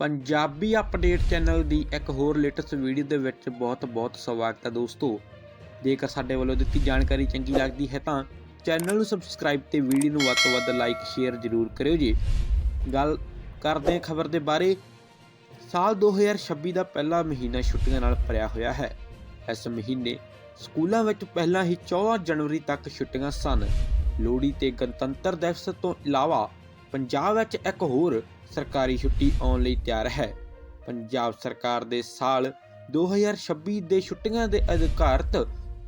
Punjabi update channel ਦੀ ਇੱਕ ਹੋਰ latest video ਦੇ ਵਿੱਚ ਬਹੁਤ-ਬਹੁਤ ਸਵਾਗਤ ਹੈ ਦੋਸਤੋ। ਜੇਕਰ ਸਾਡੇ ਵੱਲੋਂ ਦਿੱਤੀ ਜਾਣਕਾਰੀ ਚੰਗੀ ਲੱਗਦੀ ਹੈ ਤਾਂ ਚੈਨਲ ਨੂੰ ਸਬਸਕ੍ਰਾਈਬ ਤੇ ਵੀਡੀਓ ਨੂੰ ਵੱਧ ਤੋਂ ਵੱਧ ਲਾਈਕ ਸ਼ੇਅਰ ਜ਼ਰੂਰ ਕਰਿਓ ਜੀ। ਗੱਲ ਕਰਦੇ ਹਾਂ ਖਬਰ ਦੇ ਬਾਰੇ। ਸਾਲ 2026 ਦਾ ਪਹਿਲਾ ਮਹੀਨਾ ਛੁੱਟੀਆਂ ਨਾਲ ਭਰਿਆ ਹੋਇਆ ਹੈ। ਇਸ ਮਹੀਨੇ ਸਕੂਲਾਂ ਵਿੱਚ ਪਹਿਲਾਂ ਹੀ 14 ਜਨਵਰੀ ਤੱਕ ਛੁੱਟੀਆਂ ਸਨ। ਲੋਹੜੀ ਤੇ ਗਣਤੰਤਰ ਦਿਵਸ ਤੋਂ ਇਲਾਵਾ ਪੰਜਾਬ ਵਿੱਚ ਇੱਕ ਹੋਰ ਸਰਕਾਰੀ ਛੁੱਟੀ ਆਉਣ ਲਈ ਤਿਆਰ ਹੈ। ਪੰਜਾਬ ਸਰਕਾਰ ਦੇ ਸਾਲ 2026 ਦੇ ਛੁੱਟੀਆਂ ਦੇ ਅਧਿਕਾਰਤ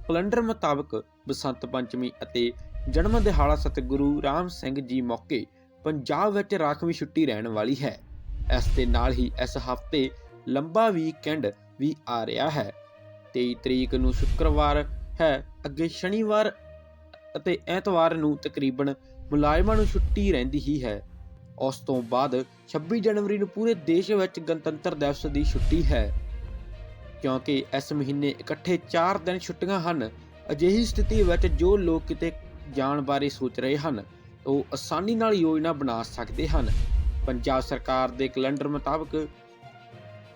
ਕੈਲੰਡਰ ਮੁਤਾਬਕ ਬਸੰਤ ਪੰਚਮੀ ਅਤੇ ਜਨਮ ਦਿਹਾੜਾ ਸਤਿਗੁਰੂ ਰਾਮ ਸਿੰਘ ਜੀ ਮੌਕੇ ਪੰਜਾਬ ਵਿੱਚ ਰਾਖਵੀਂ ਛੁੱਟੀ ਰਹਿਣ ਵਾਲੀ ਹੈ। ਇਸ ਦੇ ਨਾਲ ਹੀ ਇਸ ਹਫ਼ਤੇ ਲੰਬਾ ਵੀਕਐਂਡ ਵੀ ਆ ਰਿਹਾ ਹੈ। 23 ਤਰੀਕ ਨੂੰ ਸ਼ੁੱਕਰਵਾਰ ਹੈ। ਅੱਗੇ ਸ਼ਨੀਵਾਰ ਅਤੇ ਐਤਵਾਰ ਨੂੰ ਤਕਰੀਬਨ ਮੁਲਾਜ਼ਮਾਂ ਨੂੰ ਛੁੱਟੀ ਰਹਿੰਦੀ ਹੀ ਹੈ। ਉਸ ਤੋਂ ਬਾਅਦ 26 ਜਨਵਰੀ ਨੂੰ ਪੂਰੇ ਦੇਸ਼ ਵਿੱਚ ਗਣਤੰਤਰ ਦਿਵਸ ਦੀ ਛੁੱਟੀ ਹੈ। ਕਿਉਂਕਿ ਇਸ ਮਹੀਨੇ ਇਕੱਠੇ 4 ਦਿਨ ਛੁੱਟੀਆਂ ਹਨ, ਅਜਿਹੀ ਸਥਿਤੀ ਵਿੱਚ ਜੋ ਲੋਕ ਕਿਤੇ ਜਾਣ ਬਾਰੇ ਸੋਚ ਰਹੇ ਹਨ, ਉਹ ਆਸਾਨੀ ਨਾਲ ਯੋਜਨਾ ਬਣਾ ਸਕਦੇ ਹਨ। ਪੰਜਾਬ ਸਰਕਾਰ ਦੇ ਕੈਲੰਡਰ ਮੁਤਾਬਕ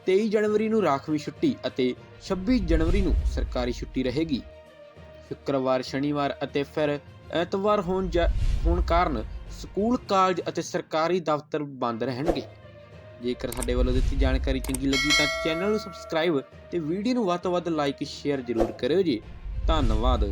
23 ਜਨਵਰੀ ਨੂੰ ਰਾਖਵੀਂ ਛੁੱਟੀ ਅਤੇ 26 ਜਨਵਰੀ ਨੂੰ ਸਰਕਾਰੀ ਛੁੱਟੀ ਰਹੇਗੀ। ਸ਼ੁੱਕਰਵਾਰ, ਸ਼ਨੀਵਾਰ ਅਤੇ ਫਿਰ ਐਤਵਾਰ ਹੋਣ ਜਾ- ਹੋਣ ਕਾਰਨ ਸਕੂਲ, ਕਾਲਜ ਅਤੇ ਸਰਕਾਰੀ ਦਫ਼ਤਰ ਬੰਦ ਰਹਿਣਗੇ। ਜੇਕਰ ਸਾਡੇ ਵੱਲੋਂ ਦਿੱਤੀ ਜਾਣਕਾਰੀ ਚੰਗੀ ਲੱਗੀ ਤਾਂ ਚੈਨਲ ਨੂੰ ਸਬਸਕ੍ਰਾਈਬ ਤੇ ਵੀਡੀਓ ਨੂੰ ਵੱਧ ਤੋਂ ਵੱਧ ਲਾਈਕ, ਸ਼ੇਅਰ ਜ਼ਰੂਰ ਕਰਿਓ ਜੀ। ਧੰਨਵਾਦ।